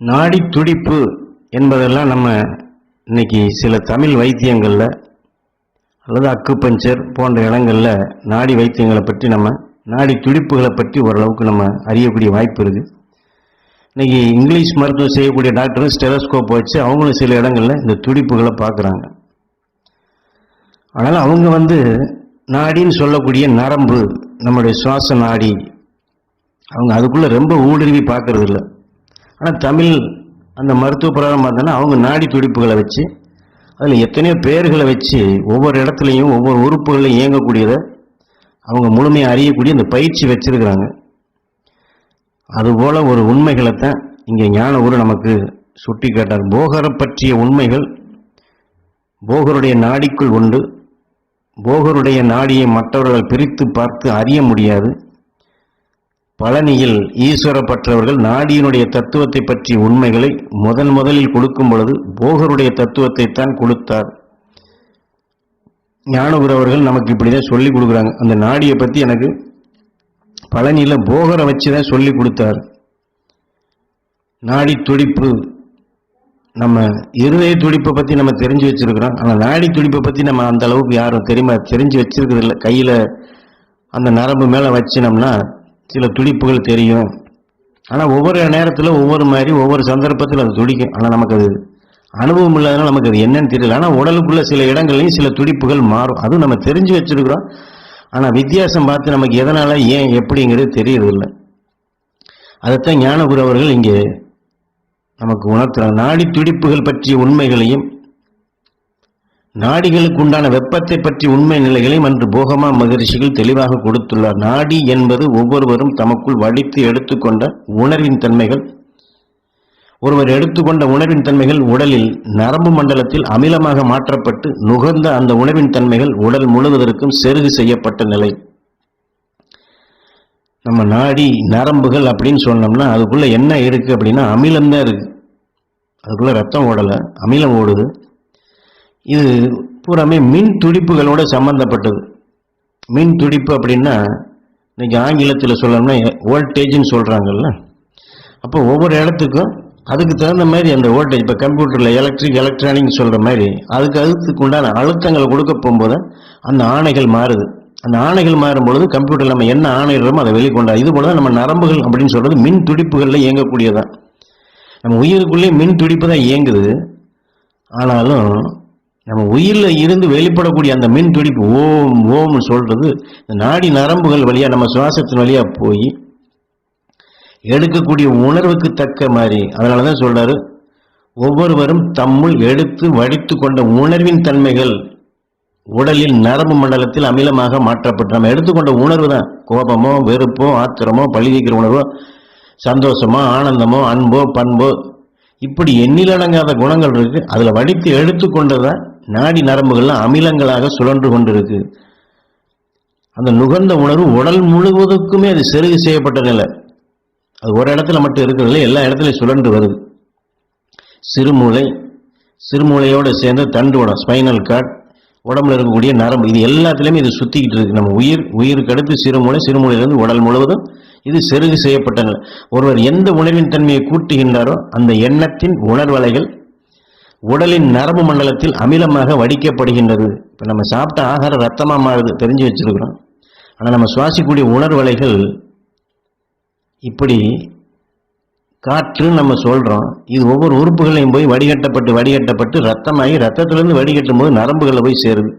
நாடி துடிப்பு என்பதெல்லாம் நம்ம இன்னைக்கு சில தமிழ் வைத்தியங்களில் அல்லது அக்குபஞ்சர் போன்ற இடங்களில் நாடி வைத்தியங்களை பற்றி நம்ம நாடி துடிப்புகளை பற்றி ஓரளவுக்கு நம்ம அறியக்கூடிய வாய்ப்பு இருக்குது இன்னைக்கு இங்கிலீஷ் மருத்துவம் செய்யக்கூடிய டாக்டரும் ஸ்டெலஸ்கோப் வச்சு அவங்களும் சில இடங்களில் இந்த துடிப்புகளை பார்க்குறாங்க. ஆனால் அவங்க வந்து நாடின்னு சொல்லக்கூடிய நரம்பு நம்முடைய சுவாச நாடி அவங்க அதுக்குள்ளே ரொம்ப ஊடுருவி பார்க்கறது இல்லை ஆனால் தமிழ் அந்த மருத்துவ பிரகாரம் பார்த்தோன்னா அவங்க நாடி துடிப்புகளை வச்சு அதில் எத்தனையோ பேர்களை வச்சு ஒவ்வொரு இடத்துலையும் ஒவ்வொரு உறுப்புகளையும் இயங்கக்கூடியதை அவங்க முழுமையாக அறியக்கூடிய அந்த பயிற்சி வச்சுருக்கிறாங்க. அதுபோல் ஒரு உண்மைகளைத்தான் இங்கே ஞான ஊர் நமக்கு சுட்டி காட்டார் போகரை பற்றிய உண்மைகள் போகருடைய நாடிக்குள் உண்டு. போகருடைய நாடியை மற்றவர்கள் பிரித்து பார்த்து அறிய முடியாது. பழனியில் ஈஸ்வரப்பற்றவர்கள் நாடியினுடைய தத்துவத்தை பற்றிய உண்மைகளை முதன் முதலில் கொடுக்கும் பொழுது போகருடைய தத்துவத்தை தான் கொடுத்தார். ஞானகுரு அவர்கள் நமக்கு இப்படிதான் சொல்லி கொடுக்குறாங்க. அந்த நாடியை பற்றி எனக்கு பழனியில் போகரை வச்சு தான் சொல்லி கொடுத்தார். நாடி துடிப்பு நம்ம இருதய துடிப்பை பற்றி நம்ம தெரிஞ்சு வச்சிருக்கிறோம். ஆனால் நாடி துடிப்பை பற்றி நம்ம அந்த அளவுக்கு யாரும் தெரியுமா? தெரிஞ்சு வச்சிருக்கிறது கையில் அந்த நரம்பு மேலே வச்சினோம்னா சில துடிப்புகள் தெரியும். ஆனால் ஒவ்வொரு நேரத்தில் ஒவ்வொரு மாதிரி ஒவ்வொரு சந்தர்ப்பத்தில் அது துடிக்கும். ஆனால் நமக்கு அது அனுபவம் இல்லாதனால நமக்கு அது என்னன்னு தெரியல. ஆனால் உடலுக்குள்ள சில இடங்கள்லையும் சில துடிப்புகள் மாறும். அதுவும் நம்ம தெரிஞ்சு வச்சுருக்கிறோம். ஆனால் வித்தியாசம் பார்த்து நமக்கு எதனால் ஏன் எப்படிங்கிறது தெரியறதில்லை. அதைத்தான் ஞானகுரு அவர்கள் இங்கே நமக்கு உணர்த்துறாங்க நாடி துடிப்புகள் பற்றிய உண்மைகளையும் நாடிகளுக்கு உண்டான வெப்பத்தை பற்றி உண்மை நிலைகளையும் அன்று போகமா மகரிஷிகள் தெளிவாக கொடுத்துள்ளார். நாடி என்பது ஒவ்வொருவரும் தமக்குள் வடித்து எடுத்துக்கொண்ட உணர்வின் தன்மைகள். ஒருவர் எடுத்துக்கொண்ட உணர்வின் தன்மைகள் உடலில் நரம்பு மண்டலத்தில் அமிலமாக மாற்றப்பட்டு நுகர்ந்த அந்த உணர்வின் தன்மைகள் உடல் முழுவதற்கும் செருகு செய்யப்பட்ட நிலை. நம்ம நாடி நரம்புகள் அப்படின்னு சொன்னோம்னா அதுக்குள்ள என்ன இருக்கு அப்படின்னா அமிலம் தான் இருக்கு. அதுக்குள்ள ரத்தம் ஓடலை அமிலம் ஓடுது. இது பூராமே மின் துடிப்புகளோட சம்பந்தப்பட்டது. மின் துடிப்பு அப்படின்னா இன்றைக்கி ஆங்கிலத்தில் சொல்லணும்னா வோல்டேஜ்னு சொல்கிறாங்கல்ல அப்போ ஒவ்வொரு இடத்துக்கும் அதுக்கு தகுந்த மாதிரி அந்த வோல்டேஜ் இப்போ கம்ப்யூட்டரில் எலக்ட்ரிக் எலக்ட்ரானிக் சொல்கிற மாதிரி அதுக்கு அதுக்கு உண்டான அழுத்தங்களை கொடுக்க போகும்போது அந்த ஆணைகள் மாறுது. அந்த ஆணைகள் மாறும் பொழுது கம்ப்யூட்டரில் நம்ம என்ன ஆணையிடுறோமோ அதை வெளிக்கொண்டா இது போல தான் நம்ம நரம்புகள் அப்படின்னு சொல்கிறது மின் துடிப்புகளில் இயங்கக்கூடியதான் நம்ம உயிருக்குள்ளே மின் துடிப்பு தான் இயங்குது. ஆனாலும் நம்ம உயிரில் இருந்து வெளிப்படக்கூடிய அந்த மின் துடிப்பு ஓம் ஓம்னு சொல்கிறது இந்த நாடி நரம்புகள் வழியாக நம்ம சுவாசத்தின் வழியாக போய் எடுக்கக்கூடிய உணர்வுக்கு தக்க மாதிரி. அதனால தான் சொல்கிறாரு ஒவ்வொருவரும் தம்முள் எடுத்து வடித்து கொண்ட உணர்வின் தன்மைகள் உடலில் நரம்பு மண்டலத்தில் அமிலமாக மாற்றப்பட்டு நம்ம எடுத்துக்கொண்ட உணர்வு தான். கோபமோ வெறுப்போ ஆத்திரமோ பழிவிக்கிற உணர்வோ சந்தோஷமோ ஆனந்தமோ அன்போ பண்போ இப்படி எண்ணிலடங்காத குணங்கள் இருக்கு. அதுல வடித்து எடுத்துக்கொண்டதான் நாடி நரம்புகள்லாம் அமிலங்களாக சுழன்று கொண்டிருக்கு. அந்த நுகர்ந்த உணர்வு உடல் முழுவதுக்குமே அது செருகு செய்யப்பட்ட நிலை. அது ஒரு இடத்துல மட்டும் இருக்கிறதில்ல எல்லா இடத்துலையும் சுழன்று வருது. சிறுமூளை சிறுமூளையோடு சேர்ந்து தண்டுவடம் ஸ்பைனல் கார்ட் உடம்புல இருக்கக்கூடிய நரம்பு இது எல்லாத்துலேயுமே இது சுத்திக்கிட்டு இருக்கு. நம்ம உயிர் உயிருக்கு அடுத்து சிறுமூளை சிறுமூளையிலேருந்து உடல் முழுவதும் இது செருகு செய்யப்பட்ட நிலை ஒருவர் எந்த உணர்வின் தன்மையை கூட்டுகின்றாரோ அந்த எண்ணத்தின் உணர்வலைகள் உடலின் நரம்பு மண்டலத்தில் அமிலமாக வடிக்கப்படுகின்றது. இப்போ நம்ம சாப்பிட்ட ஆகாரம் ரத்தமாக மாறுது தெரிஞ்சு வச்சிருக்கிறோம். ஆனால் நம்ம சுவாசிக்கக்கூடிய உணர்வலைகள் இப்படி காற்றுன்னு நம்ம சொல்கிறோம் இது ஒவ்வொரு உறுப்புகளையும் போய் வடிகட்டப்பட்டு வடிகட்டப்பட்டு ரத்தமாகி ரத்தத்திலிருந்து வடிகட்டும் போது நரம்புகளை போய் சேருது.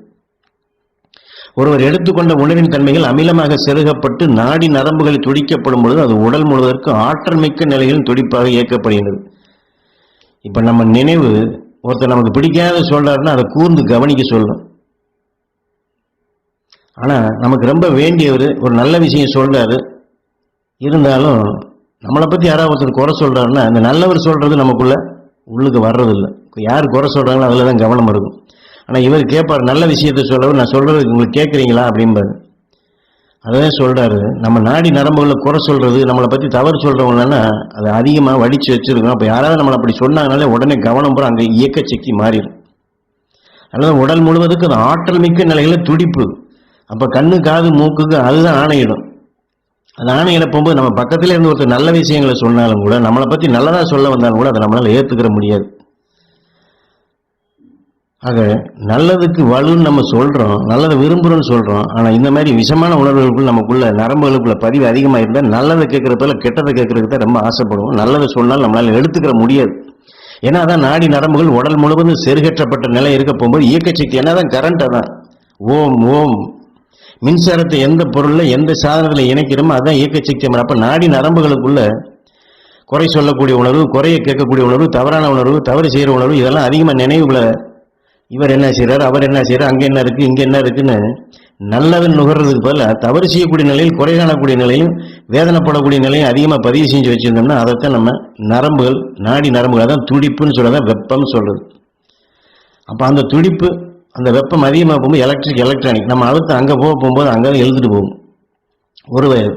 ஒருவர் எடுத்துக்கொண்ட உணவின் தன்மைகள் அமிலமாக செருகப்பட்டு நாடி நரம்புகளில் துடிக்கப்படும் பொழுது அது உடல் முழுவதற்கு ஆற்றல் மிக்க நிலையில் துடிப்பாக இயக்கப்படுகிறது இப்ப நம்ம நினைவு ஒருத்தர் நமக்கு பிடிக்காத சொல்றாருன்னா அதை கூர்ந்து கவனிக்க சொல்லும் ஆனா நமக்கு ரொம்ப வேண்டியவர் ஒரு நல்ல விஷயம் சொல்றாரு. இருந்தாலும் நம்மளை பத்தி யாராவது ஒருத்தர் குறை சொல்றாருன்னா அந்த நல்லவர் சொல்றது நமக்குள்ள உள்ளுக்கு வர்றதில்லை. யார் குறை சொல்றாங்களோ அதுல தான் கவனம் இருக்கும். ஆனால் இவர் கேட்பார் நல்ல விஷயத்த சொல்லவும் நான் சொல்கிறது உங்களுக்கு கேட்குறீங்களா அப்படிம்பாரு. அதான் சொல்கிறாரு நம்ம நாடி நரம்புகளில் குறை சொல்கிறது நம்மளை பற்றி தவறு சொல்றவங்கன்னா அதை அதிகமாக வடிச்சு வச்சுருக்கோம் அப்போ யாராவது நம்மளை அப்படி சொன்னாங்கனாலே உடனே கவனம் பூரா அங்கே இயக்க சக்தி மாறிடும். அதனால் உடல் முழுவதுக்கு அது ஆற்றல் மிக்க நிலையில் துடிப்பு. அப்போ கண்ணு காது மூக்குக்கு அதுதான் ஆணையிடும். அந்த ஆணைகளை போகும்போது நம்ம பக்கத்துல இருந்து ஒருத்தர் நல்ல விஷயங்களை சொன்னாலும் கூட நம்மளை பத்தி நல்லதா சொல்ல வந்தாலும் கூட அதை நம்மளால ஏத்துக்கிற முடியாது. ஆக நல்லதுக்கு வலுன்னு நம்ம சொல்கிறோம் நல்லதை விரும்புகிறோம்னு சொல்கிறோம் ஆனால் இந்த மாதிரி விஷமான உணர்வுகளுக்குள்ள நமக்குள்ள நரம்புகளுக்குள்ள பதிவு அதிகமாக இருந்தால் நல்லதை கேட்குறப்பல கெட்டதை கேட்குறதுக்கு தான் ரொம்ப ஆசைப்படுவோம். நல்லதை சொன்னால் நம்மளால் எடுத்துக்கிற முடியாது. ஏன்னா அதான் நாடி நரம்புகள் உடல் முழுவதும் செருகேற்றப்பட்ட நிலை இருக்க போகும்போது இயக்க சக்தி என்னதான்? கரண்ட் அதான். ஓம் ஓம். மின்சாரத்தை எந்த பொருளில் எந்த சாதனத்தில் இணைக்கிறோமோ அதுதான் இயக்க சக்தி அப்போ நாடி நரம்புகளுக்குள்ள குறை சொல்லக்கூடிய உணர்வு குறைய கேட்கக்கூடிய உணர்வு தவறான உணர்வு தவறு செய்கிற உணர்வு இதெல்லாம் அதிகமாக நினைவுகளை இவர் என்ன செய்கிறார் அவர் என்ன செய்கிறார் அங்கே என்ன இருக்கு? இங்கே என்ன இருக்குன்னு நல்லவன் நுகர்றதுக்கு பதிலாக தவறு செய்யக்கூடிய நிலையில் குறை காணக்கூடிய நிலையும் வேதனைப்படக்கூடிய நிலையும் அதிகமாக பதிவு செஞ்சு வச்சிருந்தோம்னா அதைத்தான் நம்ம நரம்புகள் நாடி நரம்புகள் அதான் துடிப்புன்னு சொல்றதா வெப்பம்னு சொல்கிறது அப்போ அந்த துடிப்பு அந்த வெப்பம் அதிகமாக போகும்போது எலக்ட்ரிக் எலக்ட்ரானிக் நம்ம அழுத்தம் அங்கே போக போகும்போது அங்கே எழுதிட்டு போகும். ஒருவர்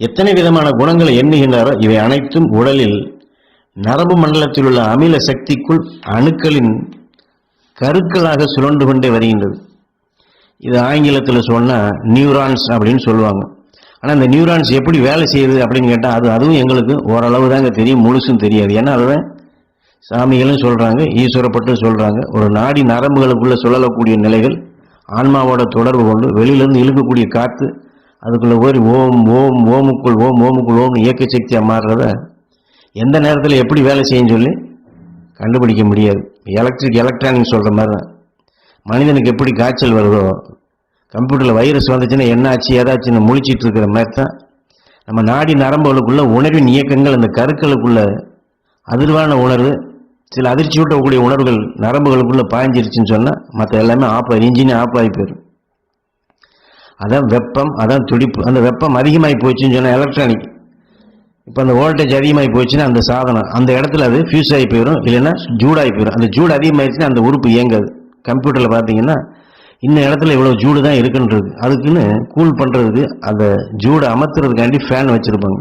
எத்தனை விதமான குணங்களை எண்ணுகின்றாரோ இவை அனைத்தும் உடலில் நரம்பு மண்டலத்தில் உள்ள அமில சக்திக்குள் அணுக்களின் கருக்களாக சுழண்டு கொண்டே வருகின்றது. இது ஆங்கிலத்தில் சொன்னால் நியூரான்ஸ் அப்படின்னு சொல்லுவாங்க. ஆனால் இந்த நியூரான்ஸ் எப்படி வேலை செய்யுது அப்படின்னு கேட்டால் அது அதுவும் எங்களுக்கு ஓரளவு தாங்க தெரியும் முழுசும் தெரியாது. ஏன்னா அதுதான் சாமிகளும் சொல்கிறாங்க ஈஸ்வரப்பட்டும் சொல்கிறாங்க ஒரு நாடி நரம்புகளுக்குள்ளே சுழலக்கூடிய நிலைகள் ஆன்மாவோட தொடர்பு கொண்டு வெளியிலேருந்து இழுக்கக்கூடிய காற்று அதுக்குள்ளே ஓரி ஓம் ஓம் ஓமுக்குள் ஓம் ஓமுக்குள் ஓம்னு இயக்க சக்தியாக மாறுறத எந்த நேரத்தில் எப்படி வேலை செய்யும் சொல்லி கண்டுபிடிக்க முடியாது. எலக்ட்ரிக் எலக்ட்ரானிக் சொல்கிற மாதிரி தான். மனிதனுக்கு எப்படி காய்ச்சல் வருதோ கம்ப்யூட்டரில் வைரஸ் வந்துச்சுன்னா என்ன ஆச்சு ஏதாச்சுன்னு முழிச்சிட்டு இருக்கிற மாதிரி தான். நம்ம நாடி நரம்புகளுக்குள்ள உணர்வின் இயக்கங்கள் அந்த கருக்களுக்குள்ள அதிர்வான உணர்வு சில அதிர்ச்சி ஊட்டக்கூடிய உணர்வுகள் நரம்புகளுக்குள்ளே பாய்ஞ்சிருச்சுன்னு சொன்னால் மற்ற எல்லாமே ஆஃப் ஆகி இன்ஜினே ஆஃப் ஆகி போயிடும். அதான் வெப்பம் அதான் துடிப்பு. அந்த வெப்பம் அதிகமாகி போச்சுன்னு சொன்னால் எலக்ட்ரானிக் இப்போ அந்த வோல்டேஜ் அதிகமாகி போச்சுன்னா அந்த சாதனம் அந்த இடத்துல அது ஃபியூஸ் ஆகி போயிடும் இல்லைன்னா ஜூடாகி போயிடும் அந்த ஜூடு அதிகமாகிடுச்சுன்னா அந்த உறுப்பு இயங்காது. கம்ப்யூட்டரில் பார்த்தீங்கன்னா இந்த இடத்துல இவ்வளோ ஜூடு தான் இருக்குன்றது. அதுக்குன்னு கூல் பண்ணுறதுக்கு அந்த ஜூடை அமர்த்துறதுக்காண்டி ஃபேன் வச்சுருப்பாங்க.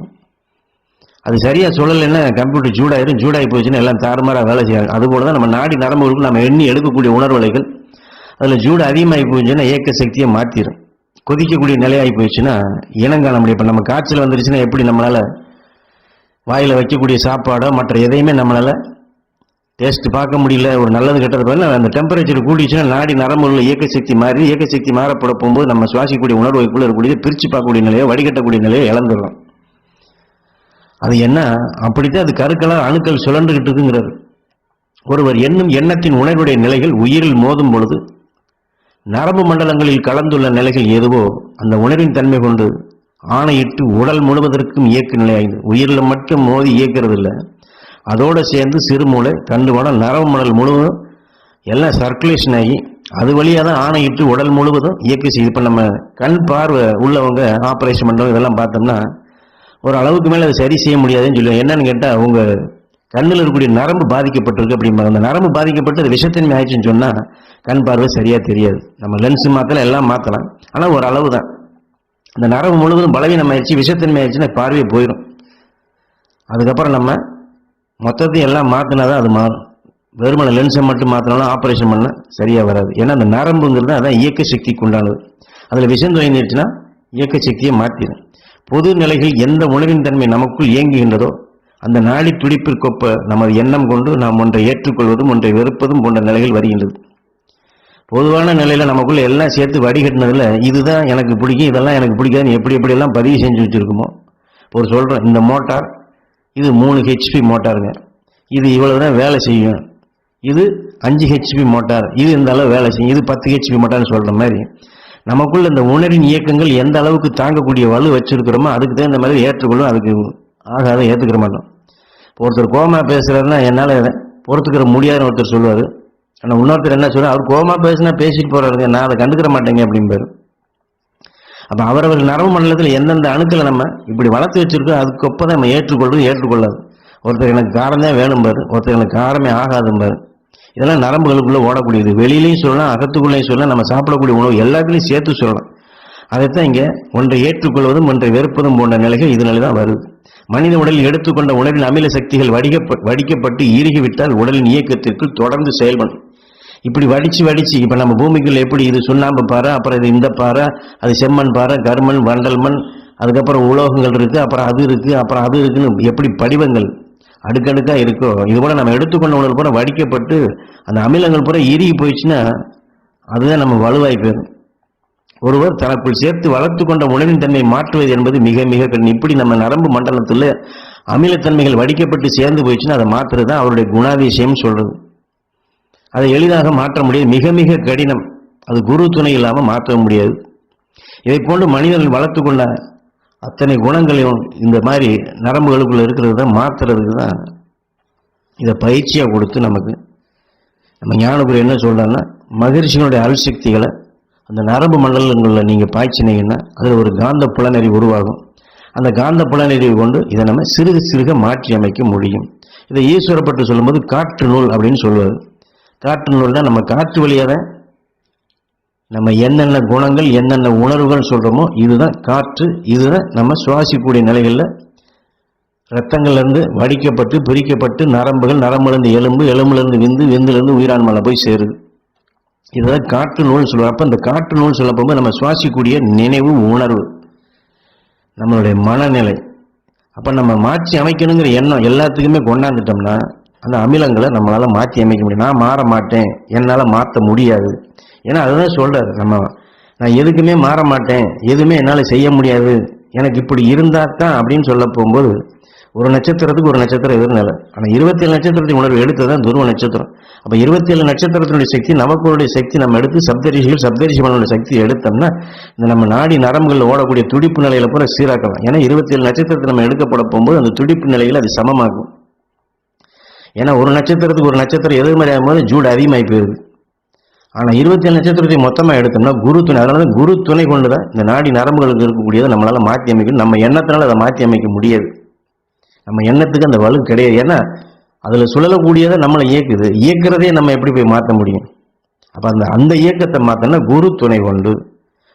அது சரியாக சொல்லலைன்னா கம்ப்யூட்டர் ஜூடாயிரும் ஜூடாகி போச்சுன்னா எல்லாம் தாறுமாறாக வேலை செய்யாது. அதுபோல் தான் நம்ம நாடி நரம்புகளுக்கு நம்ம எண்ணி எடுக்கக்கூடிய உணர்வலைகள் அதில் ஜூடு அதிகமாகி போச்சுன்னா இயக்க சக்தியை மாற்றிடும் கொதிக்கக்கூடிய நிலையாகி போயிடுச்சுன்னா இனம் முடியும் இப்போ நம்ம காய்ச்சல் வந்துருச்சுன்னா எப்படி நம்மளால் வாயில் வைக்கக்கூடிய சாப்பாடோ மற்ற எதையுமே நம்மளால் டேஸ்ட்டு பார்க்க முடியல ஒரு நல்லது கெட்டது பதில் அந்த டெம்பரேச்சர் கூட்டிச்சுன்னா நாடி நரம்புள்ள இயக்க சக்தி மாறி இயக்க சக்தி மாறப்பட போகும்போது நம்ம சுவாசிக்கக்கூடிய உணர்வுக்குள்ள இருக்கக்கூடிய பிரித்து பார்க்கக்கூடிய நிலையோ வடிகட்டக்கூடிய நிலையோ இழந்துடுறோம் அது என்ன? அப்படித்தான் அது கருக்களாக அணுக்கள் சுழன்றுகிட்டு இருக்குங்கிறாரு ஒருவர் எண்ணும் எண்ணத்தின் உணர்வுடைய நிலைகள் உயிரில் மோதும் பொழுது நரம்பு மண்டலங்களில் கலந்துள்ள நிலைகள் எதுவோ அந்த உணர்வின் தன்மை கொண்டு ஆணையிட்டு உடல் முழுவதற்கும் இயக்க நிலையாகுது உயிரில் மட்டும் மோதி இயக்கிறது இல்லை அதோடு சேர்ந்து சிறுமூளை தண்டுவடம் நரம்பு மடல் முழுவதும் எல்லாம் சர்க்குலேஷன் ஆகி அது வழியாக தான் ஆணையிட்டு உடல் முழுவதும் இயக்க செய்யுது இப்போ நம்ம கண் பார்வை உள்ளவங்க ஆப்ரேஷன் பண்ணுறவங்க இதெல்லாம் பார்த்தோம்னா ஒரு அளவுக்கு மேலே அதை சரி செய்ய முடியாதுன்னு சொல்லுவாங்க. என்னன்னு கேட்டால் உங்கள் கண்ணில் இருக்கக்கூடிய நரம்பு பாதிக்கப்பட்டிருக்கு அப்படிம்பாங்க. அந்த நரம்பு பாதிக்கப்பட்டு அது விஷத்தன்மை ஆயிடுச்சுன்னு சொன்னால் கண் பார்வை சரியாக தெரியாது. நம்ம லென்ஸு மாற்றலாம் எல்லாம் மாற்றலாம் ஆனால் ஒரு அளவு தான். இந்த நரம்பு முழுவதும் பலவீனம் ஆயிடுச்சு விஷத்தன்மை ஆயிடுச்சுன்னா பார்வையை போயிடும் அதுக்கப்புறம் நம்ம மொத்தத்தையும் எல்லாம் மாற்றினா தான் அது மாறும். வெறுமனை லென்ஸை மட்டும் மாற்றினாலும் ஆப்ரேஷன் பண்ண சரியாக வராது. ஏன்னா அந்த நரம்புங்கிறது அதான் இயக்க சக்திக்கு உண்டானது. அதில் விஷம் துவங்கிடுச்சுன்னா இயக்க சக்தியை மாற்றிடும் பொது நிலைகள் எந்த உணவின் தன்மை நமக்குள் இயங்குகின்றதோ அந்த நாடி துடிப்பிற்கொப்ப நமது எண்ணம் கொண்டு நாம் ஒன்றை ஏற்றுக்கொள்வதும் ஒன்றை வெறுப்பதும் போன்ற நிலைகள் வருகின்றது. பொதுவான நிலையில நமக்குள்ள எல்லாம் சேர்த்து வடிகட்டினதுல இதுதான் எனக்கு பிடிக்கும் இதெல்லாம் எனக்கு பிடிக்காதுன்னு எப்படி எப்படி எல்லாம் பதிவு செஞ்சு வச்சிருக்குமோ. ஒரு சொல்கிறேன் இந்த மோட்டார் இது மூணு ஹெச்பி மோட்டாருங்க. இது இவ்வளவுதான் வேலை செய்யும். இது அஞ்சு ஹெச்பி மோட்டார் இது இந்த அளவு வேலை செய்யும். இது பத்து ஹெச்பி மோட்டார்னு சொல்ற மாதிரி. நமக்குள்ள இந்த உணரின் இயக்கங்கள் எந்த அளவுக்கு தாங்கக்கூடிய வலு வச்சிருக்கிறோமோ அதுக்கு தகுந்த மாதிரி ஏற்றுக்கொள்ளும் அதுக்கு ஆகாத ஏத்துக்கிற மாட்டோம். ஒருத்தர் கோமா பேசுறாருன்னா என்னால் பொறுத்துக்கிற முடியாதுன்னு ஒருத்தர் சொல்லுவார். ஆனால் இன்னொருத்தர் என்ன சொல்கிறார் அவர் கோமா பேசினா பேசிட்டு போகிறாருங்க நான் அதை கண்டுக்கிற மாட்டேங்க அப்படிம்பாரு. அப்போ அவரவர் நரம்பு மண்டலத்தில் எந்தெந்த அணுக்களை நம்ம இப்படி வளர்த்து வச்சிருக்கோம் அதுக்கொப்ப தான் நம்ம ஏற்றுக்கொள்வது ஏற்றுக்கொள்ளாது. ஒருத்தர் எனக்கு காரம் தான் வேணும்பாரு. ஒருத்தர் எனக்கு காரமே ஆகாதும்பாரு. இதெல்லாம் நரம்புகளுக்குள்ளே ஓடக்கூடியது. வெளியிலையும் சொல்லலாம் அகத்துக்குள்ளேயும் சொல்லலாம் நம்ம சாப்பிடக்கூடிய உணவு எல்லாத்துலையும் சேர்த்து சொல்லலாம். அதைத்தான் இங்கே ஒன்றை ஏற்றுக்கொள்வதும் ஒன்றை வெறுப்பதும் போன்ற நிலைகள் இதனால தான் வருது. மனித உடலில் எடுத்துக்கொண்ட உணவின் அமில சக்திகள் வடிக்கப்ப வடிக்கப்பட்டு இறுகிவிட்டால் உடலின் இயக்கத்திற்குள் தொடர்ந்து செயல்படும். இப்படி வடிச்சு வடிச்சு இப்போ நம்ம பூமிக்குள்ளே எப்படி இது சுண்ணாம்பு பாறை அப்புறம் இது இந்த பாறை அது செம்மண் பாறை கருமண் வண்டல் மண் அதுக்கப்புறம் உலோகங்கள் இருக்குது அப்புறம் அது இருக்குது அப்புறம் அது இருக்குன்னு எப்படி படிவங்கள் அடுக்கடுக்காக இருக்கோ இது கூட நம்ம எடுத்துக்கொண்ட உணவு பூரா வடிக்கப்பட்டு அந்த அமிலங்கள் பூரா இறுகி போயிடுச்சுன்னா அதுதான் நம்ம வலுவாய் போயிடும். ஒருவர் தனக்குள் சேர்த்து வளர்த்து கொண்ட உணவின் தன்மை மாற்றுவது என்பது மிக மிக கடினம். இப்படி நம்ம நரம்பு மண்டலத்தில் அமிலத்தன்மைகள் வடிக்கப்பட்டு சேர்ந்து போயிடுச்சுன்னா அதை மாற்றுறது தான் அவருடைய குணாதிசயம் சொல்கிறது அதை எளிதாக மாற்ற முடியாது. மிக மிக கடினம். அது குரு துணை இல்லாமல் மாற்ற முடியாது. இதை போன்று மனிதர்கள் வளர்த்து கொண்ட அத்தனை குணங்களையும் இந்த மாதிரி நரம்புகளுக்குள்ள இருக்கிறது தான் மாற்றுறதுக்கு தான் இதை பயிற்சியாக கொடுத்து நமக்கு. நம்ம ஞானபுரி என்ன சொல்றாருன்னா மகிழ்ச்சிகளுடைய அல்சக்திகளை அந்த நரம்பு மண்டலங்களில் நீங்கள் பாய்ச்சினீங்கன்னா அதில் ஒரு காந்த புலநெறி உருவாகும். அந்த காந்த புலனறிவு கொண்டு இதை நம்ம சிறுக சிறுக மாற்றி அமைக்க முடியும். இதை ஈஸ்வரப்பட்டு சொல்லும்போது காற்று நூல் அப்படின்னு சொல்லுவார். காற்று நூல்னா நம்ம காற்று வழியாக தான் நம்ம என்னென்ன குணங்கள் என்னென்ன உணர்வுகள் சொல்கிறோமோ இதுதான் காற்று இதுதான் நம்ம சுவாசிக்கக்கூடிய நிலைகளில் ரத்தங்கள்லேருந்து வடிக்கப்பட்டு பிரிக்கப்பட்டு நரம்புகள் நரம்புலேருந்து எலும்பு எலும்புலேருந்து விந்து விந்துலேருந்து உயிரான்மலை போய் சேருது. இதுதான் காற்று நூல் சொல்லுவோம் அப்போ இந்த காற்று நூல் சொல்லப்போ நம்ம சுவாசிக்கக்கூடிய நினைவு உணர்வு நம்மளுடைய மனநிலை. அப்போ நம்ம மாற்றி அமைக்கணுங்கிற எண்ணம் எல்லாத்துக்குமே கொண்டாந்துட்டோம்னா அந்த அமிலங்களை நம்மளால் மாற்றி அமைக்க முடியும். நான் மாற மாட்டேன். என்னால் மாற்ற முடியாது. ஏன்னா அதுதான் சொல்கிறாரு நம்ம நான் எதுக்குமே மாற மாட்டேன். எதுவுமே என்னால் செய்ய முடியாது. எனக்கு இப்படி இருந்தால் தான் அப்படின்னு சொல்ல போகும்போது ஒரு நட்சத்திரத்துக்கு ஒரு நட்சத்திரம் எதிர்நிலை. ஆனால் இருபத்தேழு நட்சத்திரத்தின் உணர்வு எடுத்தது தான் துருவ நட்சத்திரம். அப்போ இருபத்தேழு நட்சத்திரத்தினுடைய சக்தி நமக்குடைய சக்தி நம்ம எடுத்து சப்தரிஷிகள் சப்தரிஷிமனோட சக்தி எடுத்தோம்னா இந்த நம்ம நாடி நரம்புகளில் ஓடக்கூடிய துடிப்பு நிலையில பூரா சீராக்கலாம். ஏன்னா இருபத்தேழு நட்சத்திரத்தை நம்ம எடுக்கப்பட போகும்போது அந்த துடிப்பு நிலையில் அது சமமாகும். ஏன்னா ஒரு நட்சத்திரத்துக்கு ஒரு நட்சத்திரம் எதிர்மறையாகும் போது ஜூடு அதிகமாகி போயிருது. ஆனால் இருபத்தேழு நட்சத்திரத்தை மொத்தமாக எடுத்தோம்னா குரு துணை. அதனால தான் குரு துணை கொண்டு தான் இந்த நாடி நரம்புகளுக்கு இருக்கக்கூடியதை நம்மளால் மாற்றி அமைக்கணும் நம்ம எண்ணத்தினால அதை மாற்றி அமைக்க முடியாது. நம்ம எண்ணத்துக்கு அந்த வலு கிடையாது. ஏன்னா அதில் சுழலக்கூடியதை நம்மளை இயக்குது. இயக்கிறதே நம்ம எப்படி போய் மாற்ற முடியும்? அப்போ அந்த அந்த இயக்கத்தை மாற்றினா குரு துணை கொண்டு.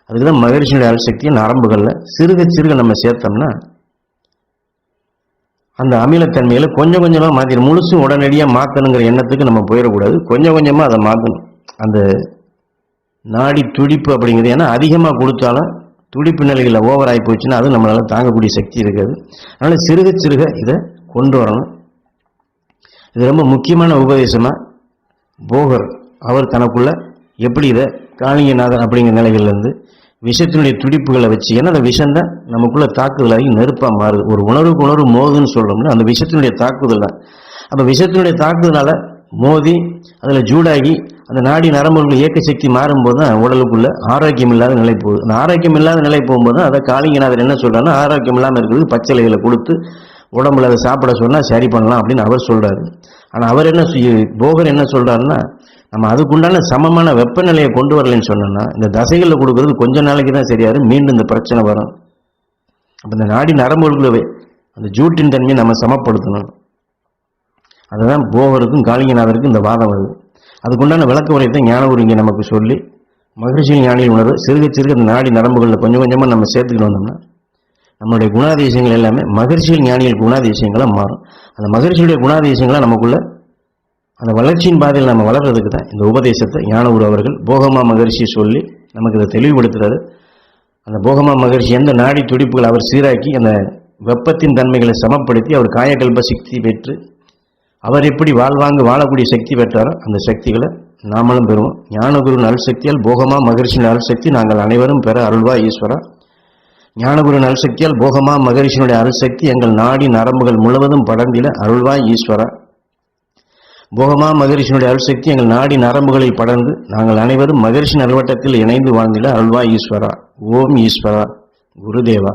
அதுக்கு தான் மகிழ்ச்சியுடைய அணுசக்தியை நரம்புகளில் சிறுக சிறுக நம்ம சேர்த்தோம்னா அந்த அமிலத்தன்மையில் கொஞ்சம் கொஞ்சமாக மாற்றிடும் முழுசும் உடனடியாக மாற்றணுங்கிற எண்ணத்துக்கு நம்ம போயிடக்கூடாது. கொஞ்சம் கொஞ்சமாக அதை மாற்றணும் அந்த நாடி துடிப்பு அப்படிங்கிறது ஏன்னா அதிகமாக கொடுத்தாலும் துடிப்பு நிலைகளில் ஓவர் ஆகி போச்சுன்னா அது நம்மளால் தாங்கக்கூடிய சக்தி இருக்காது. அதனால் சிறுக சிறுக இதை கொண்டு வரணும். இது ரொம்ப முக்கியமான உபதேசமாக போகர் அவர் தனக்குள்ள எப்படி இதை காளிங்கநாதன் அப்படிங்கிற நிலைகள்லேருந்து விஷத்தினுடைய துடிப்புகளை வச்சு ஏன்னா அந்த விஷம் தான் நமக்குள்ள தாக்குதலாகி நெருப்பாக மாறுது. ஒரு உணர்வுக்கு உணர்வு மோதுன்னு சொல்கிறோம்னா அந்த விஷத்தினுடைய தாக்குதல் தான் அப்போ விஷத்தினுடைய தாக்குதலால் மோதி அதில் ஜூடாகி அந்த நாடி நரம்புகள் இயக்க சக்தி மாறும்போது தான் உடலுக்குள்ள ஆரோக்கியம் இல்லாத நிலை போகுது. அந்த ஆரோக்கியம் இல்லாத நிலை போகும்போது தான் அதை காளிங்கநாதர் என்ன சொல்கிறாருன்னா ஆரோக்கியம் இல்லாமல் இருக்கிறது பச்சளைகளை கொடுத்து உடம்புல அதை சாப்பிட சொன்னால் சரி பண்ணலாம் அப்படின்னு அவர் சொல்கிறாரு ஆனால் அவர் என்ன போகர் என்ன சொல்கிறாருன்னா நம்ம அதுக்குண்டான சமமான வெப்பநிலையை கொண்டு வரலைன்னு சொன்னோம்னா இந்த தசைகளில் கொடுக்கறது கொஞ்ச நாளைக்கு தான் சரியாரு மீண்டும் இந்த பிரச்சனை வரும். அப்போ இந்த நாடி நரம்புகளுக்குள்ளவே அந்த ஜூட்டின் தன்மையை நம்ம சமப்படுத்தணும். அதுதான் போகருக்கும் காளிங்கநாதருக்கும் இந்த வாதம் வருது. அதுக்குண்டான விளக்க உரையத்தை ஞானகுரு இங்கே நமக்கு சொல்லி மகிழ்ச்சியில் ஞானியில் உணர்வு சிறுக சிறுக அந்த நாடி நரம்புகளில் கொஞ்சம் கொஞ்சமாக நம்ம சேர்த்துக்கிட்டு வந்தோம்னா நம்மளுடைய குணாதிசயங்கள் எல்லாமே மகிழ்ச்சியில் ஞானிகள் குணாதிசயங்களாக மாறும். அந்த மகிழ்ச்சியுடைய குணாதிசயங்களாக நமக்குள்ளே அந்த வளர்ச்சியின் பாதையில் நம்ம வளர்றதுக்கு தான் இந்த உபதேசத்தை ஞானகுரு அவர்கள் போகமா மகரிஷி சொல்லி நமக்கு இதை தெளிவுபடுத்துறாரு. அந்த போகமா மகரிஷி எந்த நாடி துடிப்புகள் அவர் சீராக்கி அந்த வெப்பத்தின் தன்மைகளை சமப்படுத்தி அவர் காயகல்ப சக்தி பெற்று அவர் எப்படி வாழ்வாங்கு வாழக்கூடிய சக்தி பெற்றாரோ அந்த சக்திகளை நாமளும் பெறுவோம். ஞானகுரு நல்சக்தியால் போகமா மகரிஷி நல்சக்தி நாங்கள் அனைவரும் பெற அருள்வா ஈஸ்வரா. ஞானகுரு நல்சக்தியால் போகமா மகரிஷினுடைய அருள்சக்தி எங்கள் நாடி நரம்புகள் முழுவதும் படர்ந்திட அருள்வா ஈஸ்வரா. போகமா மகரிஷினுடைய அருள்சக்தி எங்கள் நாடி நரம்புகளில் படர்ந்து நாங்கள் அனைவரும் மகரிஷி நல்வட்டத்தில் இணைந்து வாழ்ந்திட அல்வா ஈஸ்வரா. ஓம் ஈஸ்வரா. குருதேவா.